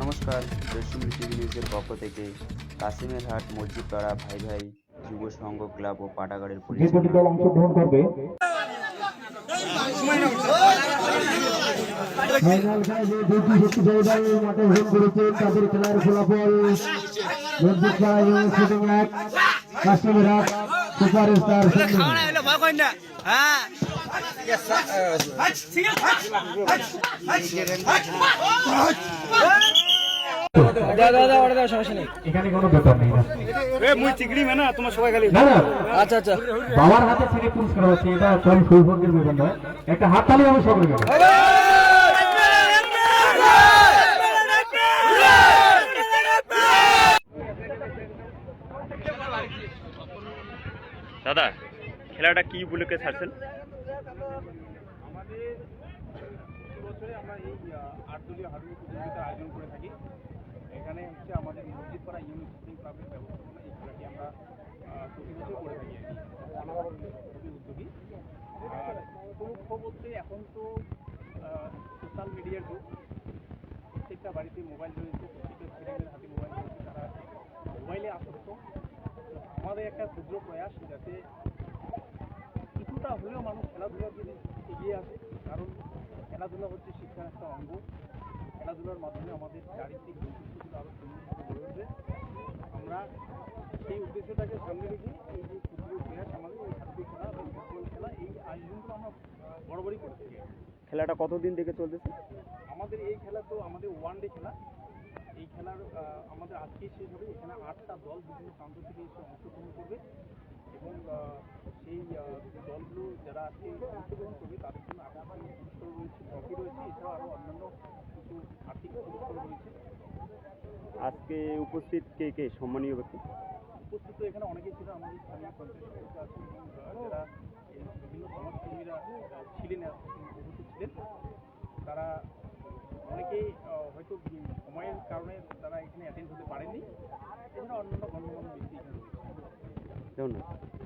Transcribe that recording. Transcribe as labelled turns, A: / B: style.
A: নমস্কার জয়সুন্দর টিভি নিউজের পক্ষ থেকে কাশিমের হাট মসজিদ পাড়া ভাই ভাই যুব সংঘ ক্লাব ও পরিচালনা
B: দুটি দল অংশগ্রহণ করবে। ফাইনাল খেলায় যে দুটি শক্তিশালী দল মাঠে হোম করেছেন তাদের খেলার ফলাফল। মসজিদ পাড়া এবং শুটিং এক কাশ্মীর হাট সুপার স্টার এখানে কোনো ব্যাপার নেই না।
C: মুই চিকড়ি মেনা তোমার সবাই খালি
B: না না।
C: আচ্ছা আচ্ছা।
B: বাবার হাতে ছেড়ে পুরস্কার হচ্ছে এটা কোন সৌভাগ্যের ব্যাপার নয়। একটা হাততালি হবে সকলের জন্য
D: দাদা খেলাটা কি উপলক্ষে ছাড়ছেন?
C: আমাদের প্রতি বছরে আমরা এই আটদলীয় হাডুডু প্রতিযোগিতার আয়োজন করে থাকি এখানে হচ্ছে আমাদের মসজিদ পাড়া ইউনিট স্কুল ক্লাবের ব্যবস্থাপনা এই খেলাটি আমরা আহ, প্রতি বছর করে থাকি আর কি খুবই উদ্যোগী প্রমুখ বলতে এখন তো সোশ্যাল মিডিয়ার যুগ। প্রত্যেকটা বাড়িতে মোবাইল রয়েছে, প্রত্যেকটা ছেলেমেয়ের হাতে মোবাইল রয়েছে, তারা মোবাইলে আসক্ত। আমাদের একটা ক্ষুদ্র প্রয়াস যাতে কিছুটা হলেও মানুষ খেলাধুলার দিকে এগিয়ে আসে, কারণ খেলাধুলা হচ্ছে শিক্ষার একটা অঙ্গ। খেলাধুলার মাধ্যমে আমাদের চারিত্রিক বৈশিষ্ট্যগুলো আরও সুন্দরভাবে গড়ে উঠবে। আমরা সেই উদ্দেশ্যটাকে সামনে রেখে এই যে ক্ষুদ্র প্রয়াস আমাদের এই হাডুডু খেলা বা ফুটবল খেলা এই আয়োজনগুলো আমরা বরাবরই করে থাকি
D: খেলাটা কতদিন থেকে চলতেছে?
C: আমাদের এই খেলা তো আমাদের ওয়ান ডে খেলা। এই খেলার আমাদের আজকেই শেষ হবে। এখানে আটটা দল বিভিন্ন প্রান্ত থেকে এসে অংশগ্রহণ করবে এবং সেই দলগুলো যারা আজকে অংশগ্রহণ করবে তাদের জন্য আকর্ষণীয় পুরস্কার রয়েছে ট্রফি রয়েছে এছাড়াও আরও অন্যান্য কিছু আর্থিক পুরস্কার রয়েছে।
D: আজকে উপস্থিত কে কে? সম্মানীয় ব্যক্তি।
C: উপস্থিত এখানে অনেকেই ছিল আমাদের স্থানীয় পঞ্চায়েত সদস্য আছেন এবং আহ, যারা এই বিভিন্ন সমাজকর্মীরা আহ, ছিলেন উপস্থিত ছিলেন। তারা অনেকেই হয়তো সময়ের কারণে তারা এখানে অ্যাটেন্ড হতে পারেনি এছাড়া অন্যান্য গণ্যমান্য ব্যক্তি এখানে রয়েছে